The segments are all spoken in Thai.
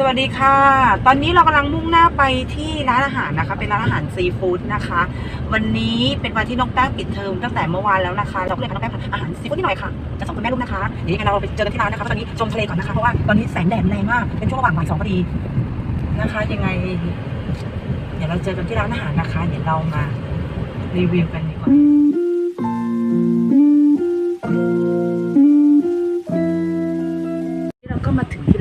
สวัสดีค่ะ ตอนนี้เรากำลังมุ่งหน้าไปที่ร้านอาหารนะคะ เป็นร้านอาหารซีฟู้ดนะคะ วันนี้เป็นวันที่น้องแป้งปิดเทอมตั้งแต่เมื่อวานแล้วนะคะ เราก็เลยพาน้องแป้งทานอาหารซีฟู้ดนิดหน่อยค่ะจะสองคนแม่ลูกนะคะเดี๋ยวยังไงเราไปเจอกันที่ร้านนะคะตอนนี้ชมทะเลก่อนนะคะ เพราะว่าตอนนี้แสงแดดแรงมาก เป็นช่วงระหว่างบ่ายสองพอดีนะคะ ยังไง เดี๋ยวเราเจอกันที่ร้านอาหารนะคะ เดี๋ยวเรามารีวิวกันดีกว่า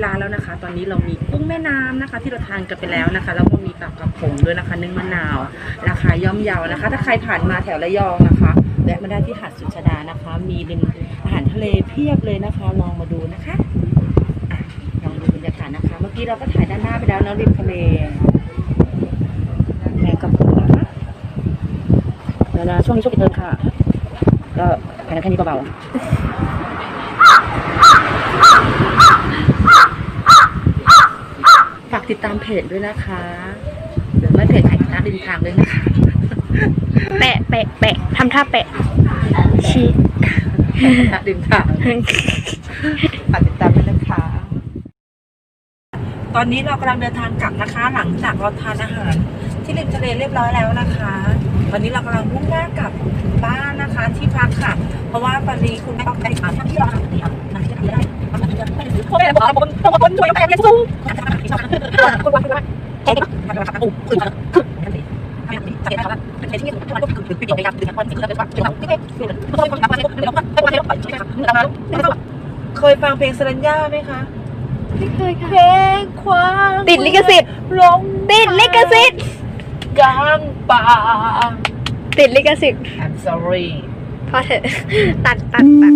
ร้านแล้วนะคะ ตอนนี้เรามีกุ้งแม่น้ำนะคะ ที่เราทานกันไปแล้วนะคะ แล้วก็มีปลากระพงด้วยนะคะ นึ่งมะนาว ราคาย่อมเยานะคะ ถ้าใครผ่านมาแถวระยองนะคะแวะมาได้ที่หาดสุชดานะคะ มีริมอาหารทะเลเพียบเลยนะคะ ลองมาดูนะคะอะลองดูบรรยากาศนะคะ เมื่อกี้เราก็ถ่ายด้านหน้าไปแล้วเนอะริมทะเลแมงกะพรุนนะคะแล้วนะช่วงนี้ช่วงปิดเทอมค่ะ ก็แค่นี้เบาๆ ฝาก ติดตามเพจด้วยนะคะหรือไม่เพจถ่ายน้ำริมทางด้วยนะคะ แปะแปะแปะทำท่าแปะชี้น้ำริมทางฝากติดตามด้วยนะคะ ตอนนี้เรากำลังเดินทางกลับนะคะ หลังจากเราทานอาหาร ที่ริมทะเลเรียบร้อยแล้วนะคะ ตอนนี้เรากำลังมุ่งหน้ากลับถึงบ้านนะคะ ที่พักค่ะ เพราะว่าตอนนี้คุณแม่ต้องไปหาที่เราทำเดียว เลอผมต้องคนช่วยแฟนสู้คนวนยังางคนคุกวัามดึคืณว่คือาเคยฟังเพลงสรัญญาไหมคะไม่เคยค่ะเพลงความติดลิขสิทธิ์ลงติดลิขสิทธิ์กลางป่าติดลิขสิทธิ์ I'm sorry พอเถอะตัดตัดตัด